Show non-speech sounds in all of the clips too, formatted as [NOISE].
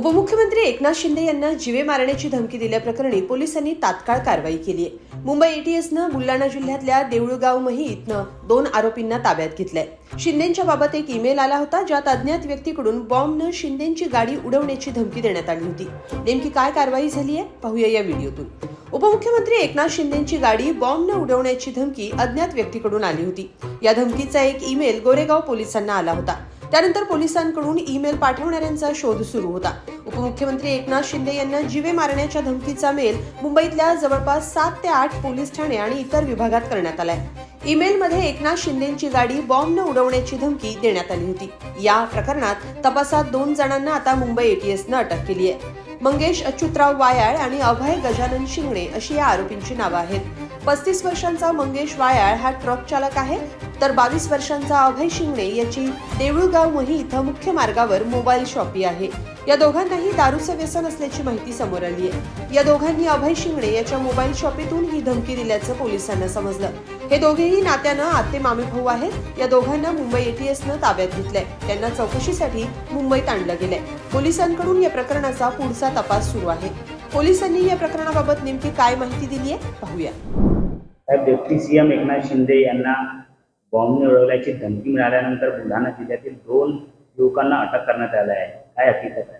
उपमुख्यमंत्री एकनाथ शिंदे यांना जीवे मारण्याची धमकी दिल्याप्रकरणी पोलिसांनी तात्काळ कारवाई केली. आहे मुंबई एटीएसनं बुलढाणा जिल्ह्यातल्या देऊळगाव मही इथनं दोन आरोपींना ताब्यात घेतलंय. शिंदेच्या बाबत एक ईमेल आला होता ज्यात अज्ञात व्यक्तीकडून बॉम्बनं शिंदेची गाडी उडवण्याची धमकी देण्यात आली होती. नेमकी काय कारवाई झाली आहे? पाहूया या व्हिडिओतून. उपमुख्यमंत्री एकनाथ शिंदेची गाडी बॉम्बनं उडवण्याची धमकी अज्ञात व्यक्तीकडून आली होती. या धमकीचा एक ईमेल गोरेगाव पोलिसांना आला होता. त्यानंतर पोलिसांकडून ईमेल पाठवणाऱ्यांचा शोध सुरू होता. उपमुख्यमंत्री एकनाथ शिंदे यांना जीवे मारण्याच्या धमकीचा मेल मुंबईतल्या जवळपास सात ते आठ पोलीस ठाणे आणि इतर विभागात करण्यात आलाय. ईमेलमध्ये एकनाथ शिंदेची गाडी बॉम्बनं उडवण्याची धमकी देण्यात आली होती. या प्रकरणात तपासात दोन जणांना आता मुंबई एटीएसनं अटक केली आहे मंगेश अच्युतराव वायाळ आणि अभय गजानन शिंगणे अशी या आरोपींची नावं आहेत. पस्तीस वर्षांचा मंगेश वायाळ हा ट्रक चालक आहे. तर बावीस वर्षांचा अभय शिंगणे याची देऊळगाव मही इथं मुख्य मार्गावर मोबाईल शॉपी आहे. या दोघांनाही दारूचं व्यसन असल्याची माहिती समोर आली आहे. या दोघांनी अभय शिंगणे याच्या मोबाईल शॉपीतून ही धमकी दिल्याचं पोलिसांना समजलं. हे दोघेही नात्यानं आते मामे भाऊ आहेत. या दोघांना मुंबई एटीएसनं ताब्यात घेतलंय. त्यांना चौकशीसाठी मुंबईत आणलं गेलंय. पोलिसांकडून या प्रकरणाचा पुढचा तपास सुरू आहे. पोलिसांनी या प्रकरणाबाबत नेमकी काय माहिती दिली आहे पाहूया. साहेब सी सीएम एकनाथ शिंदे यांना बॉम्बने उडवल्याची धमकी मिळाल्यानंतर बुलढाणा जिल्ह्यातील दोन युवकांना अटक करण्यात आली आहे. काय हकीकत आहे?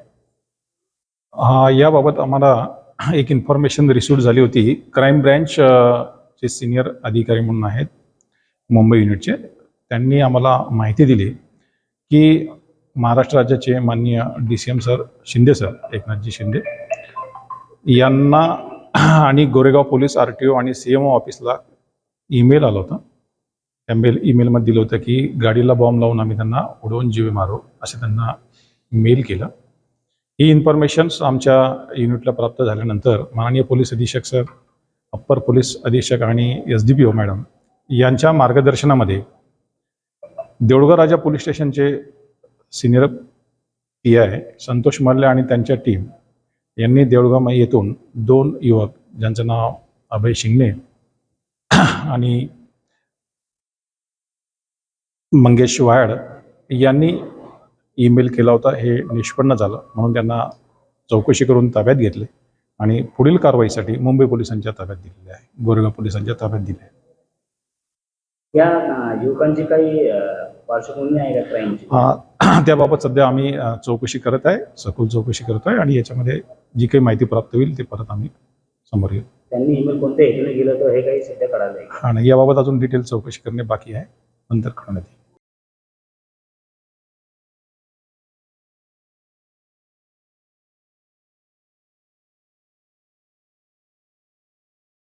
याबाबत आम्हाला एक इन्फॉर्मेशन रिसीव्ह झाली होती. क्राईम ब्रँच चे सिनियर अधिकारी म्हणून आहेत मुंबई युनिटचे त्यांनी आम्हाला माहिती दिली की महाराष्ट्र राज्याचे माननीय D C M sir Shinde sir एकनाथजी शिंदे यांना [CLEARS THROAT] आणि Goregaon police R T O आणि सी एम ओ ऑफिसला ईमेल आला होता. त्या मेल ईमेलमध्ये दिलं होतं की गाडीला बॉम्ब लावून आम्ही त्यांना उडवून जीवे मारू असं त्यांना मेल केलं. ही इन्फॉर्मेशन्स आमच्या युनिटला प्राप्त झाल्यानंतर माननीय पोलीस अधीक्षक सर अप्पर पोलीस अधीक्षक आणि S D P O madam यांच्या मार्गदर्शनामध्ये देऊळगाव राजा पोलीस स्टेशनचे senior P I Santosh Malle आणि त्यांच्या टीम यांनी देऊळगाव येथून दोन युवक ज्यांचं नाव अभय शिंगणे [CLEARS THROAT] आणि मंगेश वायड यांनी ईमेल केला होता. हे निष्पन्न झालं म्हणून त्यांना चौकशी करून ताब्यात घेतले आणि पुढील कारवाईसाठी मुंबई पोलिसांच्या ताब्यात दिलेले आहे. गोरेगाव पोलिसांच्या ताब्यात दिले आहे. या युवकांची काही पार्श्वभूमी आहे का क्राईमची? [CLEARS THROAT] त्याबाबत सध्या आम्ही चौकशी करत आहे सखोल चौकशी करत आहे आणि याच्यामध्ये जी काही माहिती प्राप्त होईल ते परत आम्ही समोर येऊ. त्यांनी ईमेल कोणत्या हेतूने गेलं तर हे काही सध्या कळालं याबाबत अजून डिटेल चौकशी करणे बाकी आहे. नंतर कळवण्यात येईल.